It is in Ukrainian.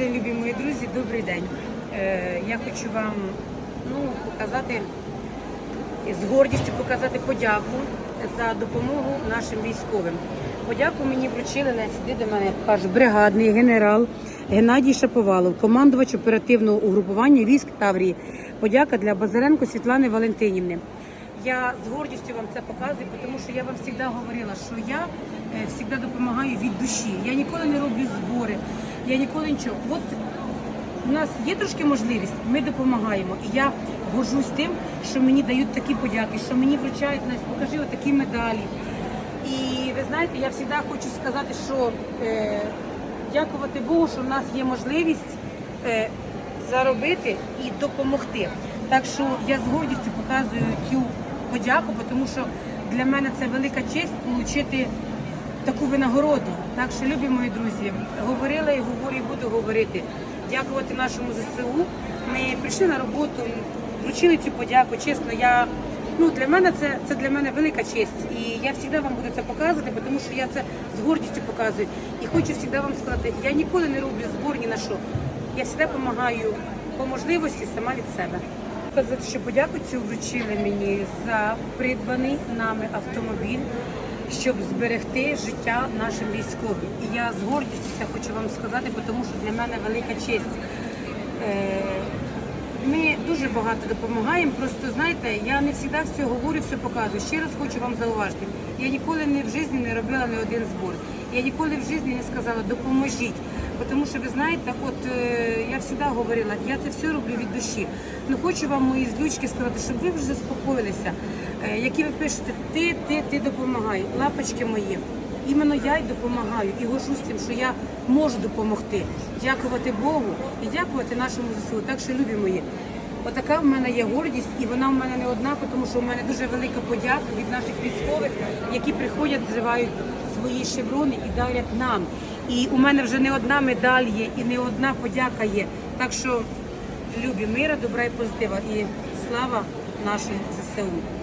день, любі мої друзі, добрий день. Е, я хочу вам ну, показати, з гордістю показати подяку за допомогу нашим військовим. Подяку мені вручили на сюди до мене каже бригадний генерал Геннадій Шаповалов, командувач оперативного угрупування військ Таврії. Подяка для Базаренко Світлани Валентинівни. Я з гордістю вам це показую, тому що я вам завжди говорила, що я завжди допомагаю від душі. Я ніколи не роблю збори, я ніколи нічого. От у нас є трошки можливість, ми допомагаємо. І я горжусь тим, що мені дають такі подяки, що мені вручають нас, покажи отакі медалі. І ви знаєте, я завжди хочу сказати, що е, дякувати Богу, що в нас є можливість е, заробити і допомогти. Так що я з гордістю показую цю подяку, тому що для мене це велика честь отримати таку винагороду. Так що, любі мої друзі, говорила і говорю, і буду говорити. Дякувати нашому ЗСУ. Ми прийшли на роботу, вручили цю подяку. Чесно, я ну для мене це, це для мене велика честь. І я завжди вам буду це показувати, тому що я це з гордістю показую. І хочу завжди вам сказати, я ніколи не роблю збор ні на що. Я завжди допомагаю по можливості сама від себе. Сказати, що подяку цю вручили мені за придбаний нами автомобіль, щоб зберегти життя нашим військовим. І я з гордістю це хочу вам сказати, тому що для мене велика честь. Ми дуже багато допомагаємо. Просто знаєте, я не завжди все говорю, все показую. Ще раз хочу вам зауважити. Я ніколи не в житті не робила не один збор. Я ніколи в житті не сказала допоможіть. Тому що ви знаєте, от е, я завжди говорила, я це все роблю від душі. Ну хочу вам мої злючки сказати, щоб ви вже заспокоїлися. Е, які ви пишете, ти, ти, ти допомагай, лапочки мої. Іменно я й допомагаю і горжусь тим, що я можу допомогти. Дякувати Богу і дякувати нашому ЗСУ. Так що, любі мої, отака в мене є гордість, і вона в мене не одна, тому що в мене дуже велика подяка від наших військових, які приходять, зривають свої шеврони і дарять нам. І у мене вже не одна медаль є, і не одна подяка є. Так що любі мира, добра і позитива. І слава нашому ЗСУ.